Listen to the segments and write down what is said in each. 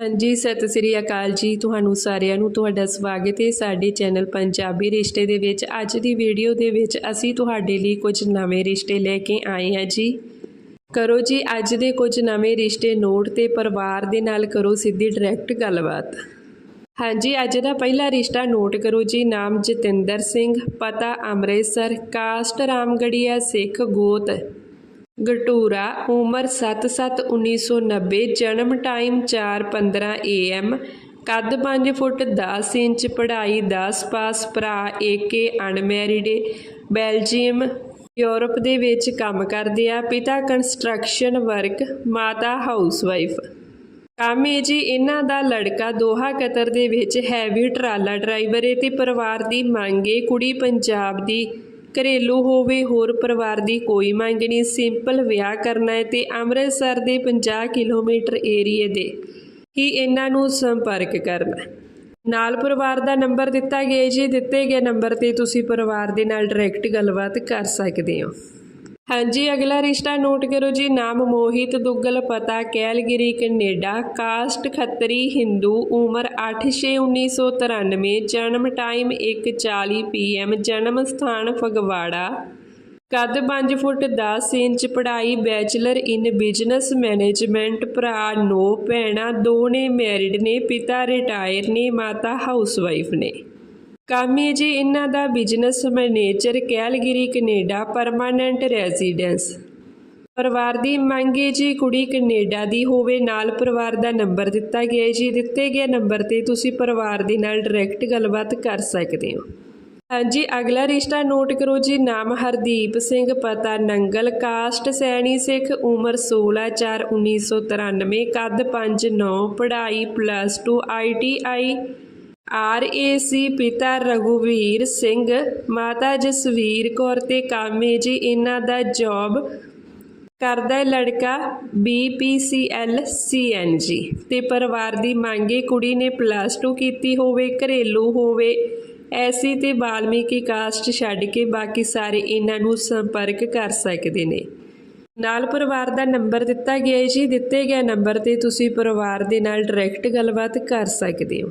ਹਾਂਜੀ, ਸਤਿ ਸ੍ਰੀ ਅਕਾਲ ਜੀ ਤੁਹਾਨੂੰ ਸਾਰਿਆਂ ਨੂੰ, ਤੁਹਾਡਾ ਸਵਾਗਤ ਹੈ ਸਾਡੇ ਚੈਨਲ ਪੰਜਾਬੀ ਰਿਸ਼ਤੇ ਦੇ ਵਿੱਚ। ਅੱਜ ਦੀ ਵੀਡੀਓ ਦੇ ਵਿੱਚ ਅਸੀਂ ਤੁਹਾਡੇ ਲਈ ਕੁਝ ਨਵੇਂ ਰਿਸ਼ਤੇ ਲੈ ਕੇ ਆਏ ਹਾਂ ਜੀ। ਕਰੋ ਜੀ, ਅੱਜ ਦੇ ਕੁਝ ਨਵੇਂ ਰਿਸ਼ਤੇ ਨੋਟ ਤੇ ਪਰਿਵਾਰ ਦੇ ਨਾਲ ਕਰੋ ਸਿੱਧੀ ਡਾਇਰੈਕਟ ਗੱਲਬਾਤ। ਹਾਂਜੀ, ਅੱਜ ਦਾ ਪਹਿਲਾ ਰਿਸ਼ਤਾ ਨੋਟ ਕਰੋ ਜੀ, ਨਾਮ ਜਤਿੰਦਰ ਸਿੰਘ, ਪਤਾ ਅੰਮ੍ਰਿਤਸਰ, ਕਾਸਟ ਰਾਮਗੜੀਆ, ਸਿੱਖ ਗੋਤ। ਗਟੂਰਾ, ਉਮਰ 7/7/1990 ਜਨਮ ਟਾਈਮ 4:15 AM ਕੱਦ 5 ਫੁੱਟ 10 ਇੰਚ, ਪੜ੍ਹਾਈ 10 ਪਾਸ, ਭਰਾ ਏਕੇ ਅਨਮੈਰਿਡ ਬੈਲਜੀਅਮ, ਯੂਰਪ ਦੇ ਵਿੱਚ ਕੰਮ ਕਰਦੇ ਆ, ਪਿਤਾ ਕੰਸਟਰਕਸ਼ਨ ਵਰਕ, ਮਾਤਾ ਹਾਊਸਵਾਈਫ। ਕੰਮ ਹੈ ਜੀ ਇਹਨਾਂ ਦਾ ਲੜਕਾ ਦੋਹਾ ਕਤਰ ਦੇ ਵਿੱਚ ਹੈਵੀ ਟਰਾਲਾ ਡਰਾਈਵਰ ਹੈ ਤੇ ਪਰਿਵਾਰ ਦੀ ਮੰਗ ਹੈ ਕੁੜੀ ਪੰਜਾਬ ਦੀ ਘਰੇਲੂ ਹੋਵੇ, ਹੋਰ ਪਰਿਵਾਰ ਦੀ ਕੋਈ ਮੰਗ ਨਹੀਂ। ਸਿੰਪਲ ਵਿਆਹ ਕਰਨਾ ਹੈ ਤੇ ਅੰਮ੍ਰਿਤਸਰ ਦੇ 50 ਕਿਲੋਮੀਟਰ ਏਰੀਏ ਦੇ ਹੀ ਇਹਨਾਂ ਨੂੰ ਸੰਪਰਕ ਕਰਨਾ ਨਾਲ ਪਰਿਵਾਰ ਦਾ ਨੰਬਰ ਦਿੱਤਾ ਗਿਆ ਜੀ। ਦਿੱਤੇ ਗਏ ਨੰਬਰ ਤੇ ਤੁਸੀਂ ਪਰਿਵਾਰ ਦੇ ਨਾਲ ਡਾਇਰੈਕਟ ਗੱਲਬਾਤ ਕਰ ਸਕਦੇ ਹੋ। ਹਾਂਜੀ, ਅਗਲਾ ਰਿਸ਼ਤਾ ਨੋਟ ਕਰੋ ਜੀ। ਨਾਮ ਮੋਹਿਤ ਦੁੱਗਲ ਪਤਾ, Calgary, Canada. Caste Khatri, Hindu. ਉਮਰ 8/6/1993 ਜਨਮ ਟਾਈਮ 1:40 ਪੀਐਮ ਜਨਮ ਸਥਾਨ ਫਗਵਾੜਾ। ਕੱਦ 5 ਫੁੱਟ 10 ਇੰਚ। ਪੜ੍ਹਾਈ ਬੈਚਲਰ ਇਨ ਬਿਜ਼ਨਸ ਮੈਨੇਜਮੈਂਟ। ਭਰਾ ਨੋ ਭੈਣਾਂ ਦੋ ਨੇ ਮੈਰਿਡ ਨੇ, ਪਿਤਾ ਰਿਟਾਇਰ ਨੇ, ਮਾਤਾ ਹਾਊਸਵਾਈਫ ਨੇ। ਕੰਮ ਹੈ ਜੀ, ਇਹਨਾਂ ਦਾ business manager Calgary, Canada permanent residence ਪਰਿਵਾਰ ਦੀ ਮੰਗ ਹੈ ਜੀ, ਕੁੜੀ ਕੈਨੇਡਾ ਦੀ ਹੋਵੇ, ਨਾਲ ਪਰਿਵਾਰ ਦਾ ਨੰਬਰ ਦਿੱਤਾ ਗਿਆ ਜੀ। ਦਿੱਤੇ ਗਏ ਨੰਬਰ ਤੇ ਤੁਸੀਂ ਪਰਿਵਾਰ ਦੇ ਨਾਲ ਡਾਇਰੈਕਟ ਗੱਲਬਾਤ ਕਰ ਸਕਦੇ ਹੋ। ਹਾਂਜੀ, ਅਗਲਾ ਰਿਸ਼ਤਾ ਨੋਟ ਕਰੋ ਜੀ। ਨਾਮ ਹਰਦੀਪ ਸਿੰਘ, ਪਤਾ ਨੰਗਲ ਕਾਸਟ ਸੈਣੀ ਸਿੱਖ, ਉਮਰ 16/4/1993 ਕੱਦ 5/9 ਪੜ੍ਹਾਈ ਪਲੱਸ 2 ਆਈਟੀਆਈ ਆਰਏਸੀ ਪਿਤਾ ਰਘੁਵੀਰ ਸਿੰਘ, ਮਾਤਾ ਜਸਵੀਰ ਕੌਰ ਤੇ ਕਾਮੇ ਜੀ, ਇਹਨਾਂ ਦਾ ਜੌਬ ਕਰਦਾ ਹੈ ਲੜਕਾ ਬੀਪੀਸੀਐਲ ਸੀਐਨਜੀ ਤੇ ਪਰਿਵਾਰ ਦੀ ਮੰਗੇ ਕੁੜੀ ਨੇ ਪਲੱਸ 2 ਕੀਤੀ ਹੋਵੇ, ਘਰੇਲੂ ਹੋਵੇ, ਐਸੀ ਤੇ ਬਾਲਮੀਕੀ ਕਾਸਟ ਛੱਡ ਕੇ ਬਾਕੀ ਸਾਰੇ ਇਹਨਾਂ ਨੂੰ ਸੰਪਰਕ ਕਰ ਸਕਦੇ ਨੇ। ਨਾਲ ਪਰਿਵਾਰ ਦਾ ਨੰਬਰ ਦਿੱਤਾ ਗਿਆ ਹੈ ਜੀ, ਦਿੱਤੇ ਗਏ ਨੰਬਰ ਤੇ ਤੁਸੀਂ ਪਰਿਵਾਰ ਦੇ ਨਾਲ ਡਾਇਰੈਕਟ ਗੱਲਬਾਤ ਕਰ ਸਕਦੇ ਹੋ।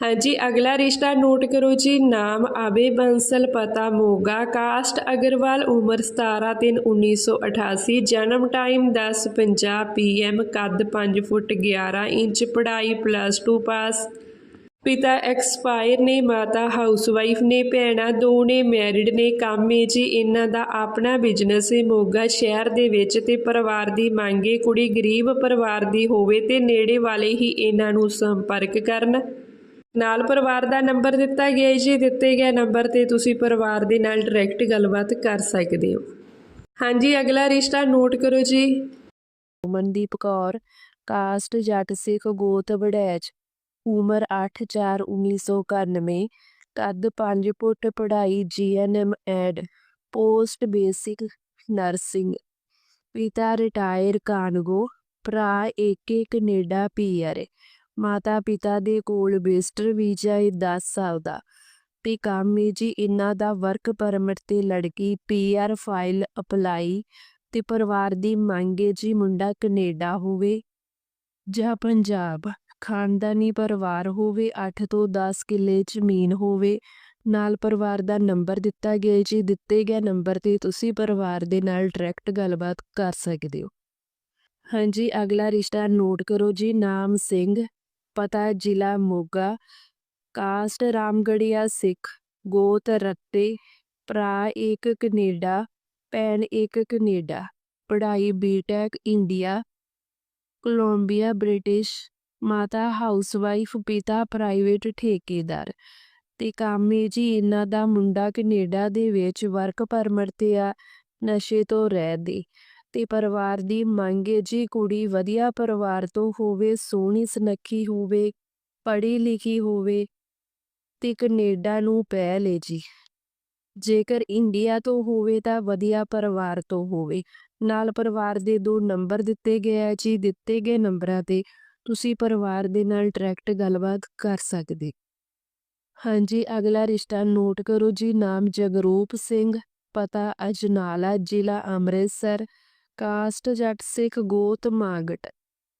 ਹਾਂਜੀ, ਅਗਲਾ ਰਿਸ਼ਤਾ ਨੋਟ ਕਰੋ ਜੀ। ਨਾਮ ਆਵੇ ਬੰਸਲ ਪਤਾ ਮੋਗਾ। ਕਾਸਟ ਅਗਰਵਾਲ, ਉਮਰ 17 3 1988 ਜਨਮ ਟਾਈਮ 10:50 ਪੀਐਮ ਕੱਦ 5 ਫੁੱਟ 11 ਇੰਚ, ਪੜ੍ਹਾਈ ਪਲੱਸ 2 ਪਾਸ। ਪਿਤਾ ਐਕਸਪਾਇਰ ਨੇ, ਮਾਤਾ ਹਾਊਸਵਾਈਫ ਨੇ, ਭੈਣਾਂ ਦੋ ਨੇ, ਮੈਰਿਡ ਨੇ, ਕੰਮ ਹੈ ਜੀ। ਇਹਨਾਂ ਦਾ ਆਪਣਾ ਬਿਜ਼ਨਸ ਹੈ ਮੋਗਾ ਸ਼ਹਿਰ ਦੇ ਵਿੱਚ ਤੇ ਪਰਿਵਾਰ ਦੀ ਮੰਗੇ ਕੁੜੀ ਗਰੀਬ ਪਰਿਵਾਰ ਦੀ ਹੋਵੇ ਤੇ ਨੇੜੇ ਵਾਲੇ ਹੀ ਇਹਨਾਂ ਨੂੰ ਸੰਪਰਕ ਕਰਨ। ਨਾਲ ਪਰਿਵਾਰ ਦਾ ਨੰਬਰ ਦਿੱਤਾ ਗਿਆ ਜੀ। ਦਿੱਤੇ ਗਏ ਨੰਬਰ ਤੇ ਤੁਸੀਂ ਪਰਿਵਾਰ ਦੇ ਨਾਲ ਡਾਇਰੈਕਟ ਗੱਲਬਾਤ ਕਰ ਸਕਦੇ ਹੋ। ਹਾਂਜੀ, ਅਗਲਾ ਰਿਸ਼ਤਾ ਨੋਟ ਕਰੋ ਜੀ। ਮਨਦੀਪ ਕੌਰ, ਕਾਸਟ ਜੱਟ ਸਿੱਖ ਗੋਤ ਵੜੈਚ, ਉਮਰ 8/4/1991 ਕੱਦ 5 ਫੁੱਟ ਪੜ੍ਹਾਈ GNM and post basic nursing ਪਿਤਾ ਰਿਟਾਇਰ ਕਾਨਗੋ, ਭਰਾ ਏਕੇ ਕੈਨੇਡਾ ਪੀਆਰ ਮਾਤਾ ਪਿਤਾ ਦੇ ਕੋਲ ਵਿਜ਼ਟਰ ਵੀਜ਼ਾ ਹੈ 10 ਸਾਲ ਦਾ ਤੇ ਕੰਮ ਹੈ ਜੀ, ਇਹਨਾਂ ਦਾ ਵਰਕ ਪਰਮਿਟ ਤੇ ਲੜਕੀ ਪੀਆਰ ਫਾਈਲ ਅਪਲਾਈ ਤੇ ਪਰਿਵਾਰ ਦੀ ਮੰਗ ਹੈ ਜੀ ਮੁੰਡਾ ਕੈਨੇਡਾ ਹੋਵੇ ਜਾਂ ਪੰਜਾਬ। ਖਾਨਦਾਨੀ ਪਰਿਵਾਰ ਹੋਵੇ 8 ਤੋਂ 10 ਕਿੱਲੇ ਜ਼ਮੀਨ ਹੋਵੇ, ਨਾਲ ਪਰਿਵਾਰ ਦਾ ਨੰਬਰ ਦਿੱਤਾ ਗਿਆ ਜੀ। ਦਿੱਤੇ ਗਏ ਨੰਬਰ ਤੇ ਤੁਸੀਂ ਪਰਿਵਾਰ ਦੇ ਨਾਲ ਡਾਇਰੈਕਟ ਗੱਲਬਾਤ ਕਰ ਸਕਦੇ ਹੋ। ਹਾਂਜੀ, ਅਗਲਾ ਰਿਸ਼ਤਾ ਨੋਟ ਕਰੋ ਜੀ, ਨਾਮ ਸਿੰਘ। ਪਤਾ ਜ਼ਿਲ੍ਹਾ ਮੋਗਾ, ਕਾਸਟ ਰਾਮਗੜੀਆ ਸਿੱਖ, ਗੋਤ ਰੱਤੇ, ਭਰਾ ਇੱਕ ਕੈਨੇਡਾ, ਭੈਣ ਇੱਕ ਕੈਨੇਡਾ, ਪੜ੍ਹਾਈ B Tech India, Columbia, British, ਮਾਤਾ ਹਾਊਸਵਾਈਫ, ਪਿਤਾ ਪ੍ਰਾਈਵੇਟ ਠੇਕੇਦਾਰ ਤੇ ਕਾਮੇ ਜੀ ਇਹਨਾਂ ਦਾ ਮੁੰਡਾ ਕੈਨੇਡਾ ਦੇ ਵਿੱਚ ਵਰਕ ਪਰਮਿਟ ਤੇ ਆ, ਨਸ਼ੇ ਤੋਂ ਰਹਿਤ ਤੇ ਪਰਿਵਾਰ ਦੀ ਮੰਗ ਹੈ ਜੀ ਕੁੜੀ ਵਧੀਆ ਪਰਿਵਾਰ ਤੋਂ ਹੋਵੇ, ਸੋਹਣੀ ਸੁਨੱਖੀ ਹੋਵੇ ਪੜ੍ਹੀ ਲਿਖੀ ਹੋਵੇ ਤੇ ਕੈਨੇਡਾ ਨੂੰ ਪੈ ਹੈ ਜੀ। ਜੇਕਰ ਇੰਡੀਆ ਤੋਂ ਹੋਵੇ ਤਾਂ ਵਧੀਆ ਪਰਿਵਾਰ ਤੋਂ ਹੋਵੇ। ਨਾਲ ਪਰਿਵਾਰ ਦੇ ਦੋ ਨੰਬਰ ਦਿੱਤੇ ਗਏ ਆ ਜੀ, ਦਿੱਤੇ ਗਏ ਨੰਬਰਾਂ ਤੇ ਤੁਸੀਂ ਪਰਿਵਾਰ ਦੇ ਨਾਲ ਡਾਇਰੈਕਟ ਗੱਲਬਾਤ ਕਰ ਸਕਦੇ। ਹਾਂਜੀ, ਅਗਲਾ ਰਿਸ਼ਤਾ ਨੋਟ ਕਰੋ ਜੀ, ਨਾਮ ਜਗਰੂਪ ਸਿੰਘ, ਪਤਾ ਅਜਨਾਲਾ, ਜ਼ਿਲ੍ਹਾ ਅੰਮ੍ਰਿਤਸਰ। ਕਾਸਟ ਜੱਟ ਸਿੱਖ ਗੋਤ ਮਾਗਟ।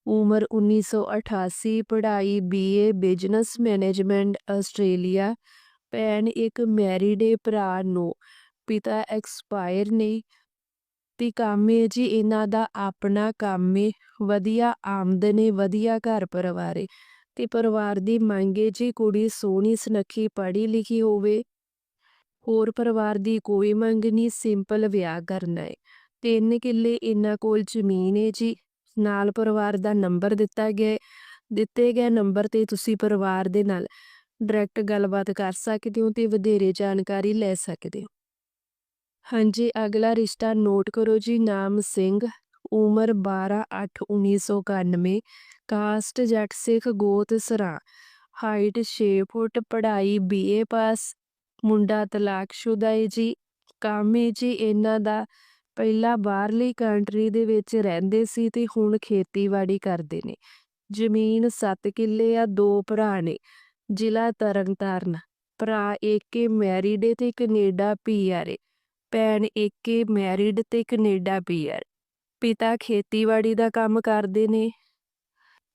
ਉਮਰ 1988 ਪੜ੍ਹਾਈ ਬੀਏ ਬਿਜ਼ਨਸ ਮੈਨੇਜਮੈਂਟ ਆਸਟ੍ਰੇਲੀਆ ਭੈਣ ਇੱਕ ਮੈਰਿਡ ਏ, ਭਰਾ ਨੂੰ, ਪਿਤਾ ਐਕਸਪਾਇਰ ਨੇ। ਤੇ ਕੰਮ ਏ ਜੀ, ਇਹਨਾਂ ਦਾ ਆਪਣਾ ਕੰਮ ਏ, ਵਧੀਆ ਆਮਦਨ ਏ, ਵਧੀਆ ਘਰ ਪਰਿਵਾਰ ਏ। ਤੇ ਪਰਿਵਾਰ ਦੀ ਮੰਗ ਏ ਜੀ, ਕੁੜੀ ਸੋਹਣੀ, ਸੁਨੱਖੀ, ਪੜ੍ਹੀ ਲਿਖੀ ਹੋਵੇ। ਹੋਰ ਪਰਿਵਾਰ ਦੀ ਕੋਈ ਮੰਗ ਨਹੀਂ ਸਿੰਪਲ ਵਿਆਹ ਕਰਨਾ ਏ। ਤਿੰਨ ਕਿੱਲੇ ਇਹਨਾਂ ਕੋਲ ਜ਼ਮੀਨ ਏ ਜੀ। ਨਾਲ ਪਰਿਵਾਰ ਦਾ ਨੰਬਰ ਦਿੱਤਾ ਗਿਆ ਦਿੱਤੇ ਗਏ ਨੰਬਰ ਤੇ ਤੁਸੀਂ ਪਰਿਵਾਰ ਦੇ ਨਾਲ ਡਾਇਰੈਕਟ ਗੱਲਬਾਤ ਕਰ ਸਕਦੇ ਹੋ ਤੇ ਵਧੇਰੇ ਜਾਣਕਾਰੀ ਲੈ ਸਕਦੇ ਹੋ। ਹਾਂਜੀ, ਅਗਲਾ ਰਿਸ਼ਤਾ ਨੋਟ ਕਰੋ ਜੀ। ਨਾਮ ਸਿੰਘ, ਉਮਰ 12/8/1991 ਕਾਸਟ ਜੱਟ ਸਿੱਖ ਗੋਤ ਸਰਾ। ਹਾਈਟ 6 ਫੁੱਟ, ਪੜ੍ਹਾਈ ਬੀਏ ਪਾਸ, ਮੁੰਡਾ ਤਲਾਕਸ਼ੁਦਾ ਏ ਜੀ। ਕੰਮ ਏ ਜੀ ਇਹਨਾਂ ਦਾ ਪਹਿਲਾਂ ਬਾਹਰਲੀ ਕੰਟਰੀ ਦੇ ਵਿੱਚ ਰਹਿੰਦੇ ਸੀ ਤੇ ਹੁਣ ਖੇਤੀਬਾੜੀ ਕਰਦੇ ਨੇ। ਜ਼ਮੀਨ 7 ਕਿੱਲੇ ਆ, ਦੋ ਭਰਾ ਨੇ, ਜ਼ਿਲ੍ਹਾ ਤਰਨਤਾਰਨ। ਭਰਾ ਏਕੇ ਮੈਰਿਡ ਏ ਤੇ ਕੈਨੇਡਾ ਪੀਆਰ ਏ। ਭੈਣ ਏਕੇ ਮੈਰਿਡ ਤੇ ਕੈਨੇਡਾ ਪੀਆਰ ਪਿਤਾ ਖੇਤੀਬਾੜੀ ਦਾ ਕੰਮ ਕਰਦੇ ਨੇ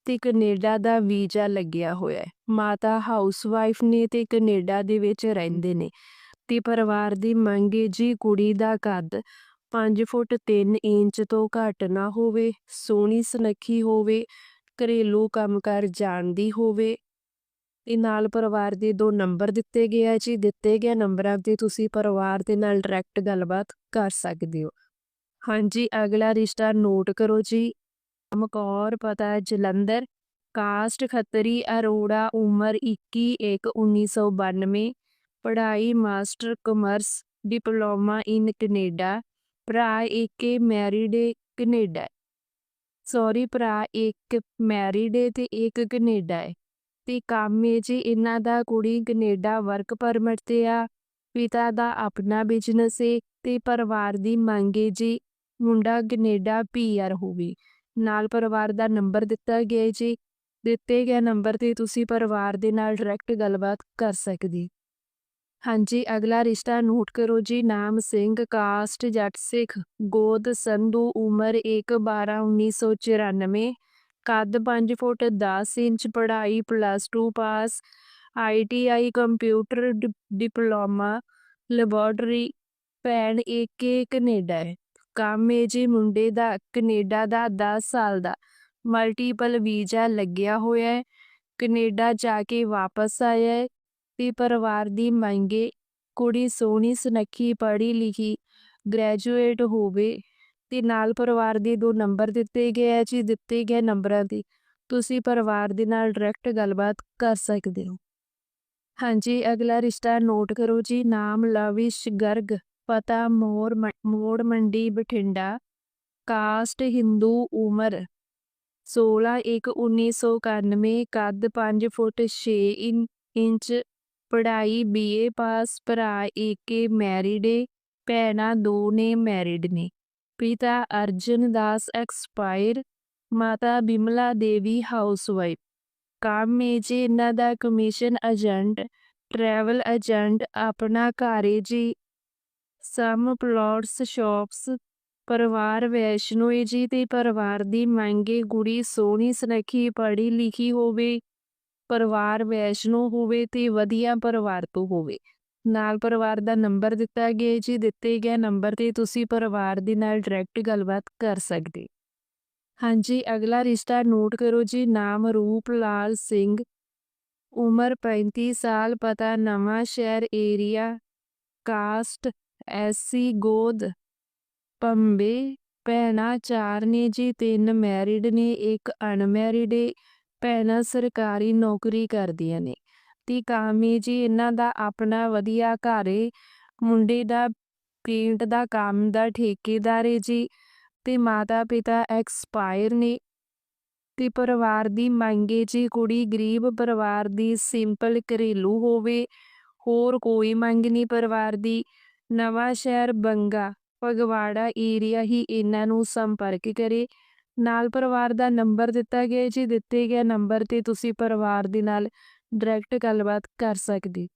ਤੇ ਕੈਨੇਡਾ ਦਾ ਵੀਜ਼ਾ ਲੱਗਿਆ ਹੋਇਆ ਹੈ ਮਾਤਾ ਹਾਊਸਵਾਈਫ ਨੇ ਤੇ ਕੈਨੇਡਾ ਦੇ ਵਿੱਚ ਰਹਿੰਦੇ ਨੇ। ਤੇ ਪਰਿਵਾਰ ਦੀ ਮੰਗ ਏ ਜੀ ਕੁੜੀ ਦਾ ਕੱਦ। 5 ਫੁੱਟ 3 ਇੰਚ ਤੋਂ ਘੱਟ ਨਾ ਹੋਵੇ, ਸੋਹਣੀ ਸੁਨੱਖੀ ਹੋਵੇ, ਘਰੇਲੂ ਕੰਮਕਾਰ ਜਾਣਦੀ ਹੋਵੇ। ਤੇ ਨਾਲ ਪਰਿਵਾਰ ਦੇ ਦੋ ਨੰਬਰ ਦਿੱਤੇ ਗਏ ਆ ਜੀ। ਦਿੱਤੇ ਗਏ ਨੰਬਰਾਂ ਤੇ ਤੁਸੀਂ ਪਰਿਵਾਰ ਦੇ ਨਾਲ ਡਾਇਰੈਕਟ ਗੱਲਬਾਤ ਕਰ ਸਕਦੇ ਹੋ। ਹਾਂਜੀ, ਅਗਲਾ ਰਿਸ਼ਤਾ ਨੋਟ ਕਰੋ ਜੀ। ਮਕੌਰ, ਪਤਾ, ਜਲੰਧਰ। ਕਾਸਟ ਖੱਤਰੀ, ਅਰੋੜਾ, ਉਮਰ 21 1 1992 ਪੜ੍ਹਾਈ, master, commerce, diploma in Canada. ਭਰਾ ਏਕੇ ਮੈਰਿਡ ਏ, ਕੈਨੇਡਾ ਸੌਰੀ ਭਰਾ, ਇੱਕ ਮੈਰਿਡ ਏ ਤੇ ਇੱਕ ਕੈਨੇਡਾ ਹੈ ਤੇ ਕੰਮ ਏ ਜੀ ਇਹਨਾਂ ਦਾ ਕੁੜੀ ਕੈਨੇਡਾ ਵਰਕ ਪਰਮਿਟ ਤੇ ਆ, ਪਿਤਾ ਦਾ ਆਪਣਾ ਬਿਜ਼ਨਸ ਏ ਤੇ ਪਰਿਵਾਰ ਦੀ ਮੰਗ ਏ ਜੀ, ਮੁੰਡਾ ਕੈਨੇਡਾ ਪੀਆਰ ਹੋਵੇ। ਨਾਲ ਪਰਿਵਾਰ ਦਾ ਨੰਬਰ ਦਿੱਤਾ ਗਿਆ ਜੀ, ਦਿੱਤੇ ਗਏ ਨੰਬਰ ਤੇ ਤੁਸੀਂ ਪਰਿਵਾਰ ਦੇ ਨਾਲ ਡਾਇਰੈਕਟ ਗੱਲਬਾਤ ਕਰ ਸਕਦੇ ਹਾਂਜੀ, ਅਗਲਾ ਰਿਸ਼ਤਾ ਨੋਟ ਕਰੋ ਜੀ, ਨਾਮ ਸਿੰਘ, ਕਾਸਟ, ਜੱਟ ਸਿੱਖ, ਗੋਦ, ਸੰਧੂ, ਉਮਰ 1 12 1994 ਕੱਦ 5 ਫੁੱਟ 10 ਇੰਚ, ਪੜ੍ਹਾਈ ਪਲੱਸ 2 ਪਾਸ ਆਈਟੀਆਈ ਕੰਪਿਊਟਰ ਡਿ- ਡਿਪਲੋਮਾ ਲੈਬੋਰਟਰੀ ਭੈਣ ਏਕੇ ਕੈਨੇਡਾ ਹੈ। ਕੰਮ ਏ ਜੀ ਮੁੰਡੇ ਦਾ, ਕੈਨੇਡਾ ਦਾ 10 ਸਾਲ ਦਾ। ਮਲਟੀਪਲ ਵੀਜ਼ਾ ਲੱਗਿਆ ਹੋਇਆ ਹੈ। ਕੈਨੇਡਾ ਜਾ ਕੇ ਵਾਪਸ ਆਇਆ ਹੈ। ਤੇ ਪਰਿਵਾਰ ਦੀ ਮੰਗੇ ਕੁੜੀ ਸੋਹਣੀ, ਸੁਨੱਖੀ, ਪੜ੍ਹੀ ਲਿਖੀ ਗ੍ਰੈਜੂਏਟ ਹੋਵੇ ਤੇ ਨਾਲ ਪਰਿਵਾਰ ਦੇ ਦੋ ਨੰਬਰ ਦਿੱਤੇ ਗਏ ਆ, ਜੀ ਦਿੱਤੇ ਗਏ ਨੰਬਰਾਂ ਤੇ ਤੁਸੀਂ ਪਰਿਵਾਰ ਦੇ ਨਾਲ ਡਾਇਰੈਕਟ ਗੱਲਬਾਤ ਕਰ ਸਕਦੇ ਹੋ। ਹਾਂਜੀ, ਅਗਲਾ ਰਿਸ਼ਤਾ ਨੋਟ ਕਰੋ ਜੀ। ਨਾਮ ਲਵਿਸ਼ ਗਰਗ, ਪਤਾ ਮੋਰ ਮੋੜ ਮੰਡੀ, ਬਠਿੰਡਾ। ਕਾਸਟ ਹਿੰਦੂ ਉਮਰ 16 1 1991 ਕੱਦ 5 ਫੁੱਟ 6 ਇੰ- ਇੰਚ ਪੜ੍ਹਾਈ ਬੀਏ ਪਾਸ ਭਰਾ ਏਕੇ ਮੈਰਿਡ ਏ, ਭੈਣਾਂ ਦੋ ਨੇ ਮੈਰਿਡ ਨੇ। ਪਿਤਾ ਅਰਜਨ ਦਾਸ ਐਕਸਪਾਇਰ ਮਾਤਾ ਬਿਮਲਾ ਦੇਵੀ ਹਾਊਸਵਾਈਫ ਕੰਮ ਏ ਜੀ ਇਹਨਾਂ ਦਾ ਕਮਿਸ਼ਨ ਏਜੰਟ ਟਰੈਵਲ ਏਜੰਟ ਆਪਣਾ ਘਰ ਏ ਜੀ। ਸਮ ਪਲਾਟਸ ਸ਼ਾਪਸ ਪਰਿਵਾਰ ਵੈਸ਼ਨੋ ਏ ਜੀ ਤੇ ਪਰਿਵਾਰ ਦੀ ਮੰਗੇ ਗੁੜੀ ਸੋਹਣੀ, ਸੁਨੱਖੀ, ਪੜ੍ਹੀ ਲਿਖੀ ਹੋਵੇ। ਪਰਿਵਾਰ ਵੈਸ਼ਨੋ ਹੋਵੇ ਤੇ ਵਧੀਆ ਪਰਿਵਾਰ ਤੋਂ ਹੋਵੇ। ਨਾਲ ਪਰਿਵਾਰ ਦਾ ਨੰਬਰ ਦਿੱਤਾ ਗਿਆ ਜੀ। ਦਿੱਤੇ ਗਏ ਨੰਬਰ ਤੇ ਤੁਸੀਂ ਪਰਿਵਾਰ ਦੇ ਨਾਲ ਡਾਇਰੈਕਟ ਗੱਲਬਾਤ ਕਰ ਸਕਦੇ। ਹਾਂਜੀ, ਅਗਲਾ ਰਿਸ਼ਤਾ ਨੋਟ ਕਰੋ ਜੀ। ਨਾਮ ਰੂਪ ਲਾਲ ਸਿੰਘ। ਉਮਰ 35 ਸਾਲ। ਪਤਾ ਨਵਾਂ ਸ਼ਹਿਰ ਏਰੀਆ। ਕਾਸਟ ਐਸੀ ਗੋਦ। ਪੰਬੇ। ਭੈਣਾਂ ਚਾਰ ਨੇ ਜੀ। ਤਿੰਨ ਮੈਰਿਡ ਨੇ। ਇੱਕ ਅਨਮੈਰਿਡ ਏ। ਭੈਣਾਂ ਸਰਕਾਰੀ ਨੌਕਰੀ ਕਰਦੀਆਂ ਨੇ। ਤੇ ਕਾਮੀ ਜੀ, ਇਹਨਾਂ ਦਾ ਆਪਣਾ ਵਧੀਆ ਘਰ ਏ। ਮੁੰਡੇ ਦਾ ਪੇਂਟ ਦਾ ਕੰਮ ਦਾ ਠੇਕੇਦਾਰ ਏ ਜੀ। ਤੇ ਮਾਤਾ ਪਿਤਾ ਐਕਸਪਾਇਰ ਨੇ। ਤੇ ਪਰਿਵਾਰ ਦੀ ਮੰਗੇ ਜੀ, ਕੁੜੀ ਗਰੀਬ ਪਰਿਵਾਰ ਦੀ ਸਿੰਪਲ ਘਰੇਲੂ ਹੋਵੇ। ਹੋਰ ਕੋਈ ਮੰਗ ਨਹੀਂ ਪਰਿਵਾਰ ਦੀ। ਨਵਾਂ ਸ਼ਹਿਰ ਬੰਗਾ, ਫਗਵਾੜਾ ਏਰੀਆ ਹੀ ਇਹਨਾਂ ਨੂੰ ਸੰਪਰਕ ਕਰੇ। ਨਾਲ ਪਰਿਵਾਰ ਦਾ ਨੰਬਰ ਦਿੱਤਾ ਗਿਆ ਜੀ ਦਿੱਤੇ ਗਿਆ ਨੰਬਰ ਤੇ ਤੁਸੀਂ ਪਰਿਵਾਰ ਦੇ ਨਾਲ ਡਾਇਰੈਕਟ ਗੱਲਬਾਤ ਕਰ ਸਕਦੇ।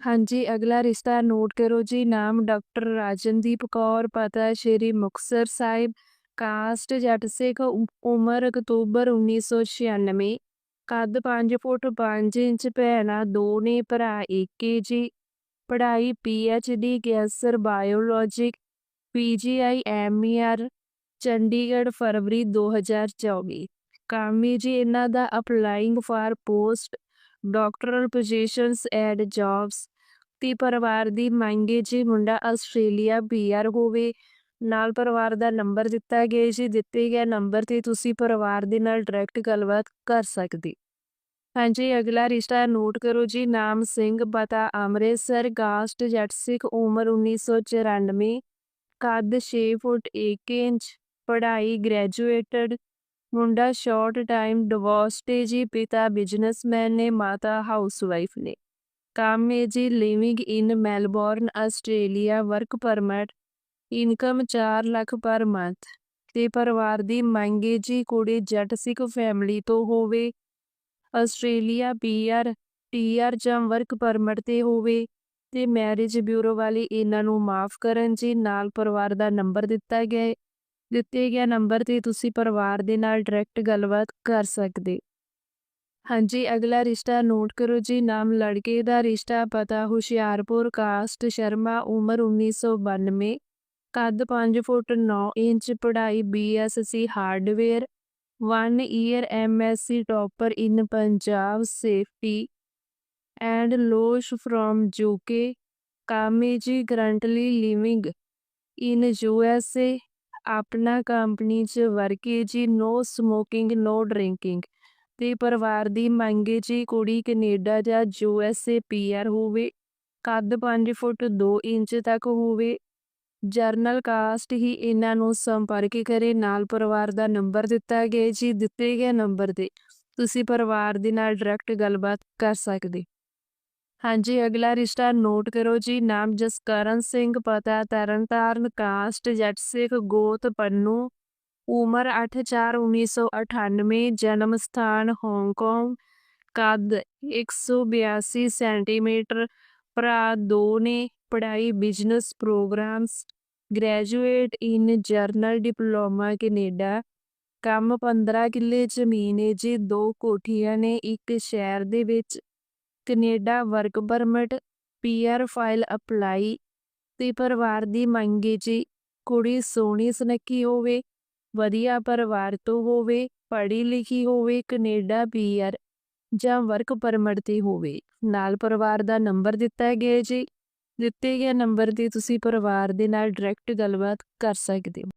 ਹਾਂਜੀ, ਅਗਲਾ ਰਿਸ਼ਤਾ ਨੋਟ ਕਰੋ ਜੀ। ਨਾਮ ਡਾਕਟਰ ਰਾਜਨਦੀਪ ਕੌਰ, ਪਤਾ ਸ਼੍ਰੀ ਮੁਕਤਸਰ ਸਾਹਿਬ, ਕਾਸਟ ਜੱਟ ਸਿੱਖ ਉਮਰ ਅਕਤੂਬਰ 1996 ਕੱਦ 5 ਫੁੱਟ 5 ਇੰਚ, ਭੈਣਾਂ ਦੋ ਨੇ, ਭਰਾ ਇੱਕ ਏ ਜੀ। ਪੜ੍ਹਾਈ D, cancer biologic PGI MER Chandigarh ਫਰਵਰੀ 2024 ਕਾਮੀ ਜੀ, ਇਹਨਾਂ ਦਾ applying for post doctoral positions and jobs ਤੇ ਪਰਿਵਾਰ ਦੀ ਮੰਗੇ ਜੀ, ਮੁੰਡਾ ਆਸਟ੍ਰੇਲੀਆ ਪੀਆਰ ਹੋਵੇ। ਨਾਲ ਪਰਿਵਾਰ ਦਾ ਨੰਬਰ ਦਿੱਤਾ ਗਿਆ ਜੀ। ਦਿੱਤੇ ਗਏ ਨੰਬਰ ਤੇ ਤੁਸੀਂ ਪਰਿਵਾਰ ਦੇ ਨਾਲ ਡਾਇਰੈਕਟ ਗੱਲਬਾਤ ਕਰ ਸਕਦੇ। ਹਾਂਜੀ, ਅਗਲਾ ਰਿਸ਼ਤਾ ਨੋਟ ਕਰੋ ਜੀ। ਨਾਮ ਸਿੰਘ, ਪਤਾ ਅੰਮ੍ਰਿਤਸਰ ਕਾਸਟ ਜੱਟ ਸਿੱਖ, ਉਮਰ 1994 ਕੱਦ 6 ਫੁੱਟ 1 ਇੰਚ। ਪੜ੍ਹਾਈ ਗ੍ਰੈਜੂਏਟਡ ਮੁੰਡਾ ਸ਼ਾਰਟ ਟਾਈਮ ਡਿਵੋਰਸਡ ਹੈ ਜੀ ਪਿਤਾ ਬਿਜ਼ਨਸਮੈਨ ਨੇ, ਮਾਤਾ ਹਾਊਸਵਾਈਫ ਨੇ। ਕੰਮ ਹੈ ਜੀ living in Melbourne Australia work permit income 4 lakh per month ਤੇ ਪਰਿਵਾਰ ਦੀ ਮੰਗ ਹੈ ਜੀ ਕੁੜੀ ਜੱਟ ਸਿੱਖ ਫੈਮਿਲੀ ਤੋਂ ਹੋਵੇ ਆਸਟ੍ਰੇਲੀਆ ਪੀਆਰ ਟੀਆਰ ਜਾਂ ਵਰਕ ਪਰਮਿਟ ਤੇ ਹੋਵੇ ਤੇ ਮੈਰਿਜ ਬਿਊਰੋ ਵਾਲੇ ਇਹਨਾਂ ਨੂੰ ਮਾਫ ਕਰਨ ਜੀ, ਨਾਲ ਪਰਿਵਾਰ ਦਾ ਨੰਬਰ ਦਿੱਤਾ ਗਿਆ ਦਿੱਤੇ ਗਿਆ ਨੰਬਰ ਤੇ ਤੁਸੀਂ ਪਰਿਵਾਰ ਦੇ ਨਾਲ ਡਾਇਰੈਕਟ ਗੱਲਬਾਤ ਕਰ ਸਕਦੇ। ਹਾਂਜੀ, ਅਗਲਾ ਰਿਸ਼ਤਾ ਨੋਟ ਕਰੋ ਜੀ, ਨਾਮ ਲੜਕੇ ਦਾ ਰਿਸ਼ਤਾ ਪਤਾ, ਹੁਸ਼ਿਆਰਪੁਰ, ਕਾਸਟ ਸ਼ਰਮਾ, ਉਮਰ 1992 ਕੱਦ 5 ਫੁੱਟ 9 ਇੰਚ, ਪੜ੍ਹਾਈ BSc hardware 1 year MSc topper in Punjab, safety and loss from UK ਕਾਮੇਜੀ currently living in USA ਆਪਣਾ ਕੰਪਨੀ 'ਚ ਵਰਕ ਵਰਕੇ ਜੀ ਨੋ ਸਮੋਕਿੰਗ ਨੋ ਡਰਿੰਕਿੰਗ ਤੇ ਪਰਿਵਾਰ ਦੀ ਮੰਗੇ ਜੀ, ਕੁੜੀ ਕੈਨੇਡਾ ਜਾਂ U S A P R ਹੋਵੇ, ਕੱਦ 5 ਫੁੱਟ 2 ਇੰਚ ਤੱਕ ਹੋਵੇ। ਜਰਨਲ ਕਾਸਟ ਹੀ ਇਹਨਾਂ ਨੂੰ ਸੰਪਰਕ ਕਰੇ, ਨਾਲ ਪਰਿਵਾਰ ਦਾ ਨੰਬਰ ਦਿੱਤਾ ਗਿਆ ਜੀ, ਦਿੱਤੇ ਗਏ ਨੰਬਰ ਤੇ। ਤੁਸੀਂ ਪਰਿਵਾਰ ਦੇ ਨਾਲ ਡਾਇਰੈਕਟ ਗੱਲਬਾਤ ਕਰ ਸਕਦੇ। ਹਾਂਜੀ, ਅਗਲਾ ਰਿਸ਼ਤਾ ਨੋਟ ਕਰੋ ਜੀ। ਨਾਮ ਜਸਕਰਨ ਸਿੰਘ, ਪਤਾ ਤਰਨਤਾਰਨ, ਕਾਸਟ, ਜੱਟ ਸਿੱਖ, ਗੋਤ, ਪੰਨੂ। ਉਮਰ 8/4/1998 ਜਨਮ ਸਥਾਨ ਹਾਂਗਕਾਂਗ। ਕੱਦ 182 ਸੈਂਟੀਮੀਟਰ। ਭਰਾ ਦੋ ਨੇ, ਪੜ੍ਹਾਈ business programs. Graduate in general diploma Canada. ਕੰਮ 15 ਕਿੱਲੇ ਜ਼ਮੀਨ ਹੈ ਜੀ। ਦੋ ਕੋਠੀਆਂ ਨੇ, ਇੱਕ ਸ਼ਹਿਰ ਦੇ ਵਿੱਚ। Canada work permit, PR file apply, ਤੇ ਪਰਿਵਾਰ ਦੀ ਮੰਗੇ ਜੀ, ਕੁੜੀ ਸੋਹਣੀ ਸੁਨੱਖੀ ਹੋਵੇ, ਵਧੀਆ ਪਰਿਵਾਰ ਤੋਂ ਹੋਵੇ, ਪੜ੍ਹੀ ਲਿਖੀ ਹੋਵੇ, ਕੈਨੇਡਾ ਪੀਆਰ ਜਾਂ ਵਰਕ ਪਰਮਿਟ ਤੇ ਹੋਵੇ। ਨਾਲ ਪਰਿਵਾਰ ਦਾ ਨੰਬਰ ਦਿੱਤਾ ਗਿਆ ਜੀ, ਦਿੱਤੇ ਗਏ ਨੰਬਰ ਤੇ ਤੁਸੀਂ ਪਰਿਵਾਰ ਦੇ ਨਾਲ ਡਾਇਰੈਕਟ ਗੱਲਬਾਤ ਕਰ ਸਕਦੇ ਹੋ।